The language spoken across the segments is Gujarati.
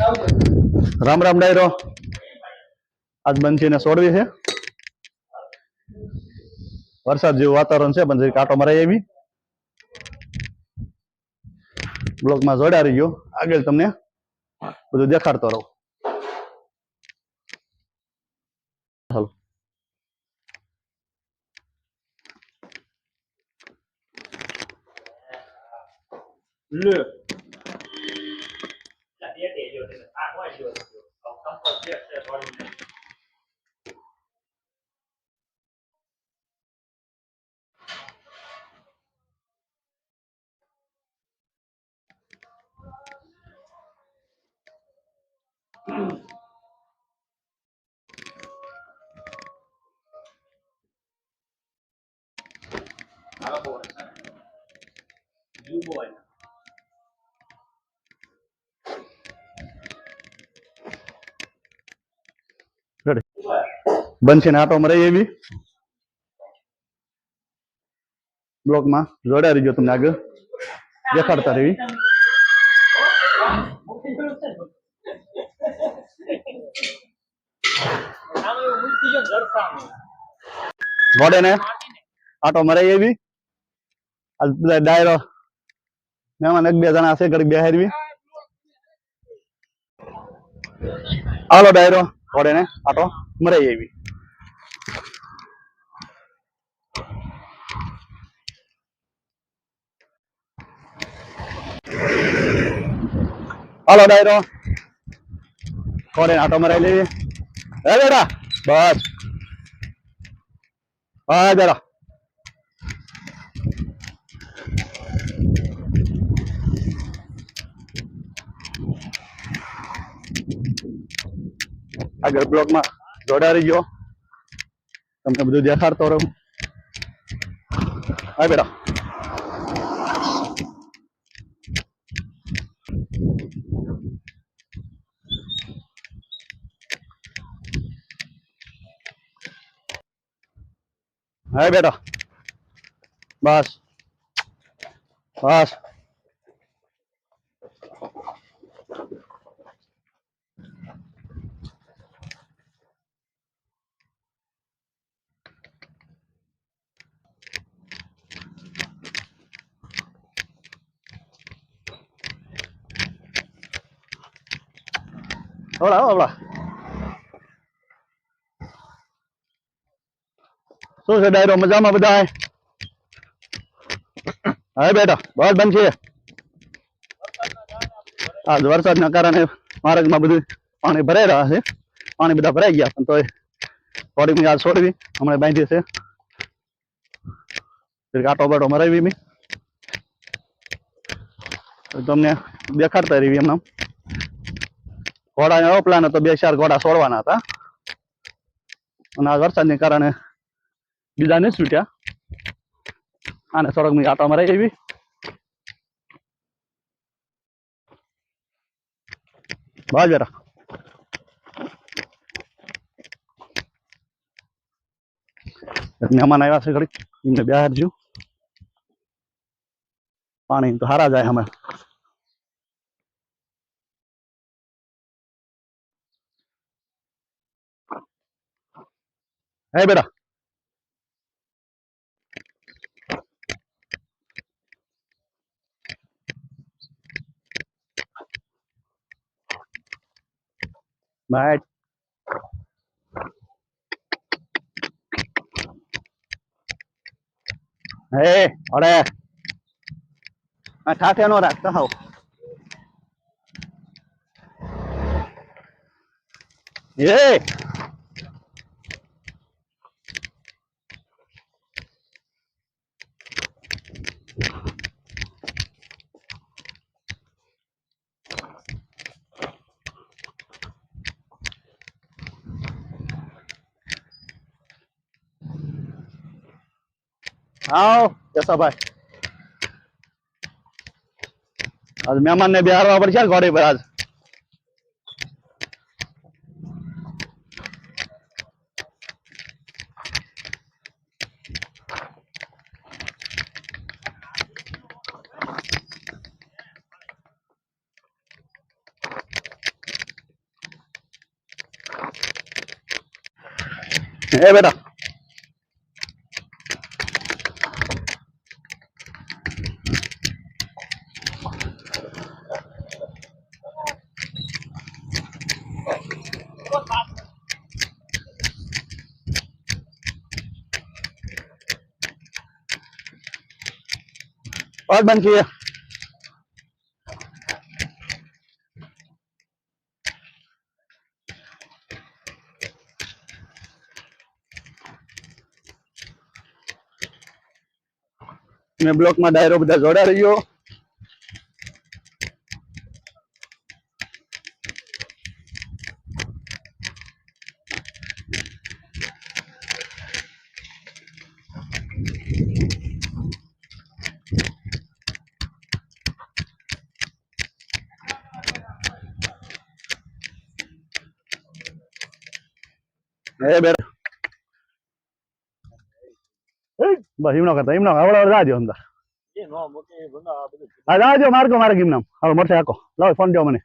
રામ રામ ડાયરો. આજ બંધીને છોડવી છે. વરસાદ જેવું વાતાવરણ છે પણ કાંટો મરાઈ આવી. બ્લોકમાં જોડ્યા રહી ગયો આગળ તમને બધું દેખાડતો રહું. હાલો. Yeah, yes, go. You boy. બંસીને આટો મરાઈ એવી બ્લોકમાં જોડ્યા રહીજો તમને આગળ. દેખાડતા રહેવી જોડે ને આટો મરાય એવી આજ બધા ડાયરો. મહેમાન એક બે જણા છે બે બેહારવી હાલો ડાયરો. જોડે ને આટો મરાઈ આવી હાલો ડાયરો ઘોડે આટો મરાઈ લેવી હે બેટા બસ હા જરા આગળ બ્લોકમાં જોડા રહી ગયો તમને બધું દેખાડતો રહું હા બેટા હા બેટા બસ બસ Hola, hola. શું છે ડાયરો? મજામાં બધા હા બેટા બસ બંધ છે. આજ વરસાદના કારણે માર્ગમાં બધું પાણી ભરાઈ રહ્યા છે. પાણી બધા ભરાઈ ગયા પણ તોય થોડીક આજ છોડવી. હમણાં બાંધી છે. કાંટો બાટો મરાવી તમને દેખાડતા રહી એમના ઘોડાને એવો પ્લાન હતો બે ચાર ઘોડા છોડવાના હતા. અને આ વરસાદને કારણે બીજા નહીં છૂટ્યા આને થોડોક મિનિટ આટો મરાઈ એવી બાજરા મહેમાન આવ્યા છે ઘડીક. એમને બહાર જ્યું. પાણી તો હારા જાય અમે હે બેટા Bye. Hey, ઓરે આ ઠાઠે નો રાખતો હાવ એ હાવ જસાભાઈ આજ મહેમાન ને બિહારવા પડશે ઘોડી પર આજ. એ બેટા और बंद किए મેં બ્લોકમાં ડાયરો બધા જોડા રહ્યો બસ એમનો કરતા હિમનો હવે રાજો અંદર. નો હા રાજો માર્ગો મારે ગીમનામ હવે મળશે આખો લાવો ફોન દો મને.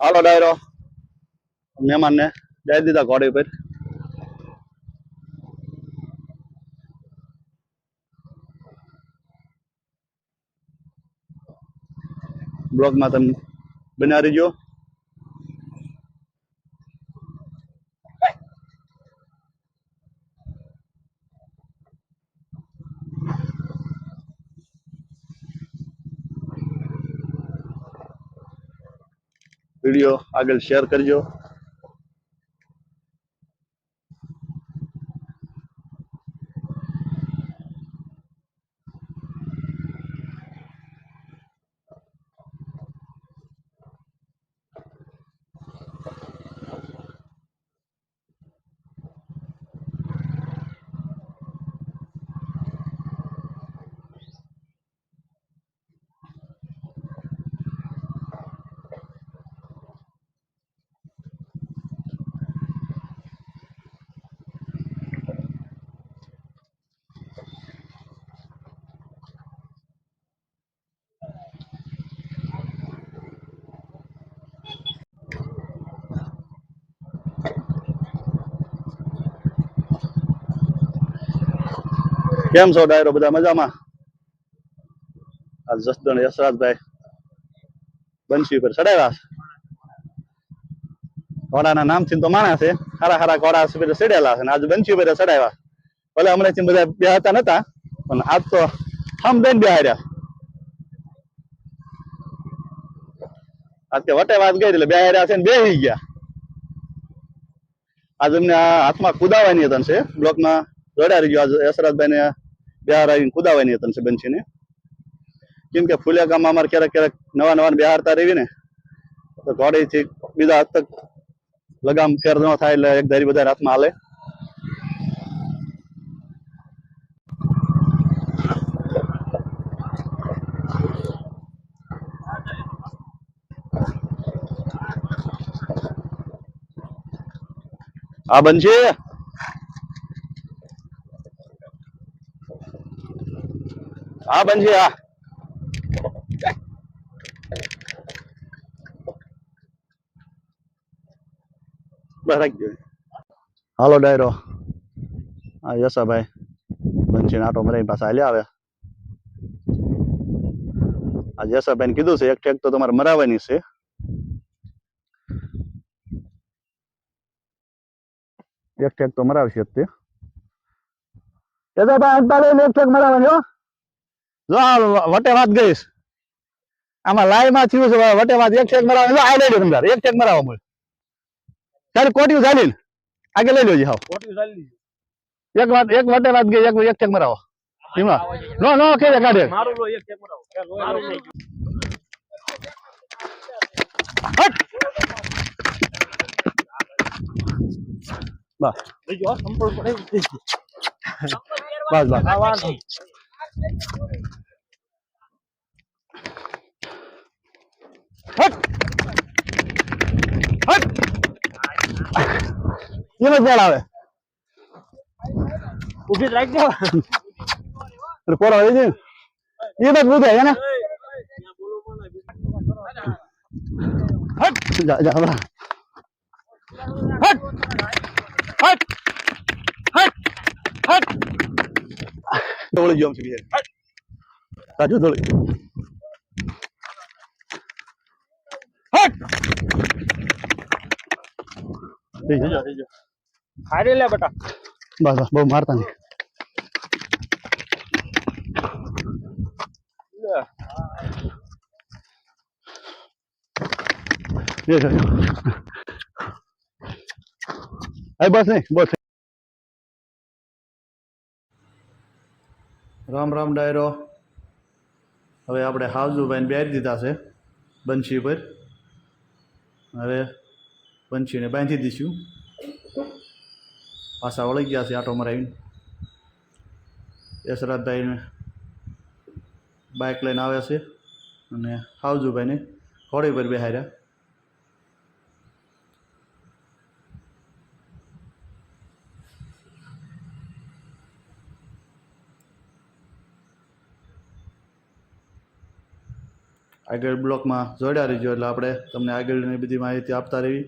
હાલો ડાયરો. મહેમાનને જઈ દીધા ઘોડી પર બ્લોગમાં તમે બનાવી રહીજો વીડિયો આગળ શેર કરજો. કેમ છો ડાયરો? બધા મજામાં? આ જસદણ યશરાજભાઈ બંશી પર ચડાવ્યા ઘોડાના નામથી તો માણસ છે. હારા હારા ઘોડા બધા ચડેલા છે ને આજે બંશી ચડાવ્યા. ભલે હમણાંથી બધા બેહતા નતા, પણ આજ તો હમ બેન બેહાર્યા. આજ કે વટે વાત ગઈ એટલે બેહાર્યા છે ને બે ગયા. આજે એમને આ હાથમાં કુદાવાની હતા છે. બ્લોકમાં જોડ્યા રહી ગયો. આજે યશરાજભાઈ ને બિહાર આવીને કુદાવાની છે બંશીને કેમ કે ફૂલિયા ગામમાં અમારે ક્યારેક ક્યારેક નવા નવા બિહારતા રહેવી ને તો ઘોડીથી બીજા હાથ તક લગામ ફેર ન થાય એટલે એક ધારી બધા હાથમાં હાલે. આ બંશી હા બંશી હા. બસ રાખજો હાલો ડાયરો. હા યશાભાઈ. બંશી આટો મરાઈ પાસે હાલ્યા આવે. આ યશાભાઈ કીધું છે એક ઠેક તો તમારે મરાવવાની છે. એક ઠેક તો મરાવશે તે. યશાભાઈ અંતાલે એક ઠેક મરાવાની હો. જો આ વટે વાત ગઈશ આમાં લાઈવમાં થયું છે વટે વાત એક ઠેક મરાવવાની જો આ લઈ લો તમે એક ઠેક મરાવવા મળે તારી કોટિયું ચાલી આગળ લઈ લેજો હાવ ખોટી ચાલી એક વાત એક વટે વાત ગઈ એક એક ઠેક મરાવો એમાં નો નો કે કાઢે મારું લો એક કેમેરો મારું લો બસ બીજો સંપર્ક પડે એવું થઈ ગયું. બસ બસ આ વાંધો એમ જ બેડ આવે ઊભી જ રાખજો એટલે કોરો હોય છે એ બસ બુધે હે ને હટ જા જા હમણાં હટ હટ હટ દોડી ગયો આમ સીધી રાજુ દોડી હારે લે બેટા બસ બહુ મારતા નહીં છે બસ નહીં બસ રામ રામ ડાયરો. હવે આપણે હાવજુભાઈને બેરી દીધા છે બંશી પર હવે બંશીને બાંધી દઈશું. પાછા વળી ગયા છે આટો મરાવીને. યશરાજભાઈને બાઇક લઈને આવે છે અને હાવજુભાઈને ઘોડી પર બેહાર્યા. આગળ બ્લોકમાં જોડ્યા રહીજો એટલે આપણે તમને આગળની બધી માહિતી આપતા રહેવી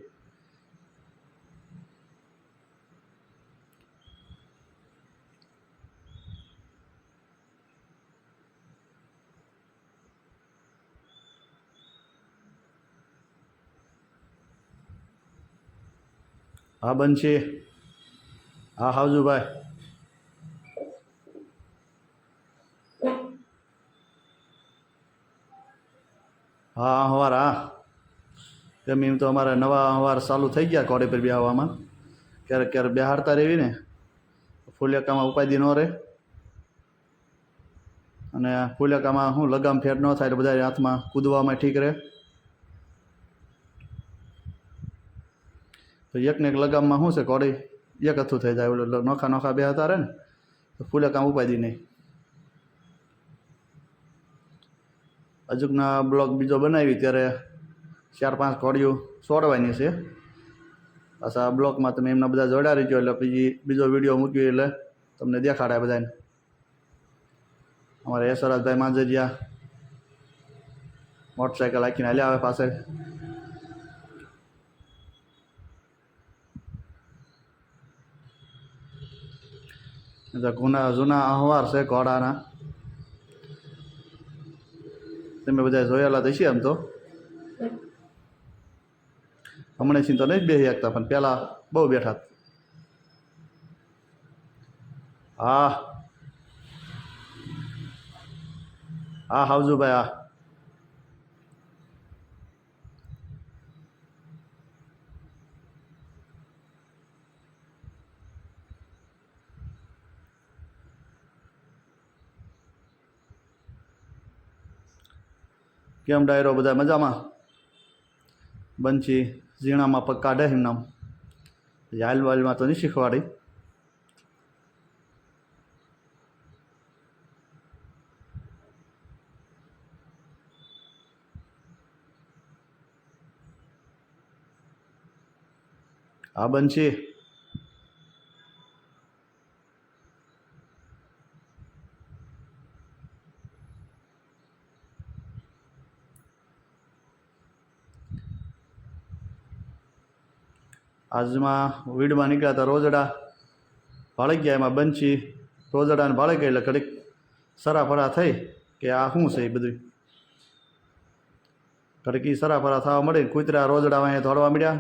હા, બનશે. હા, હાવજુભાઈ. હા અહવાર હા. એમ એમ તો અમારા નવા અહવાર ચાલુ થઈ ગયા કોડી પર બેહવામાં. ક્યારેક ક્યારેક બેહાડતા રહેવી ને, ફૂલિયાકામાં ઉપાધિ ન રહે. અને ફૂલિયાકામાં શું લગામ ફેર ન થાય એટલે બધા હાથમાં કૂદવામાં ઠીક રહે. તો એકને એક લગામમાં શું છે કોડી એક હથું થઈ જાય, ઓલું નોખા નોખા બે હતા રહે ને, તો ફૂલિયાકામ ઉપાધિ નહીં. હજુકના બ્લોગ બીજો બનાવી ત્યારે ચાર પાંચ કોડીઓ છોડવાની છે. પાછા આ બ્લોકમાં તમે એમના બધા જોડા ગયો એટલે પછી બીજો વીડિયો મૂક્યો એટલે તમને દેખાડાય બધાને. અમારે યશરાજભાઈ માંજરિયા મોટરસાઇકલ આખીને હાલ્યા આવે પાસે જૂના જૂના અહવાર છે ઘોડાના. તમે બધા જોયેલા તો છીએ આમ તો? હમણાં તો નહીં બેસી શકતા, પણ પહેલાં બહુ બેઠા. હા. હા હાવજુભાઈ હા. કેમ ડાયરો બધા મજામાં? બંછી ઝીણામાં પગ કાઢે એમ નામ હાલ વાલમાં તો નહીં શીખવાડી. હા બંછી આજમાં વીડમાં નીકળ્યા હતા રોજડા. ભાળી ગયા એમાં બંચી. રોજડાને ભાળી ગયા એટલે ઘડીક સરાફરા થઈ કે આ શું છે એ બધું. ઘડીક એ સરાફરા થવા મળે કૂતરા રોજડા અહીંયા દોડવા મળ્યા.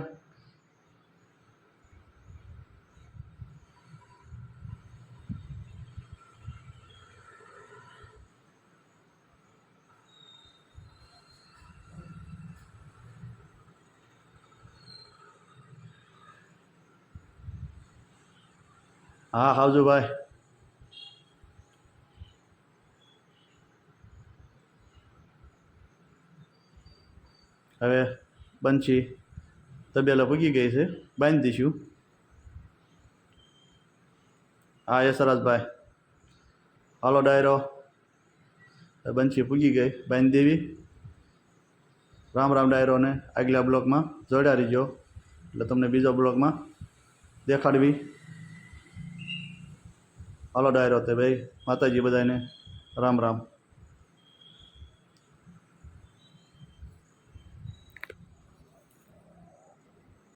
હા હાવજુભાઈ હવે બંછી તબેલા પૂગી ગઈ છે. બાંધી દઈશું. હા યશરાજભાઈ હાલો, ડાયરો. બંછી પૂગી ગઈ. બાંધી દેવી. રામ રામ, ડાયરોને આગલા બ્લોકમાં જોડ્યા રહીજો. એટલે તમને બીજો બ્લોકમાં દેખાડવી. હાલો ડાયરો તે ભાઈ માતાજી બધાને રામ રામ.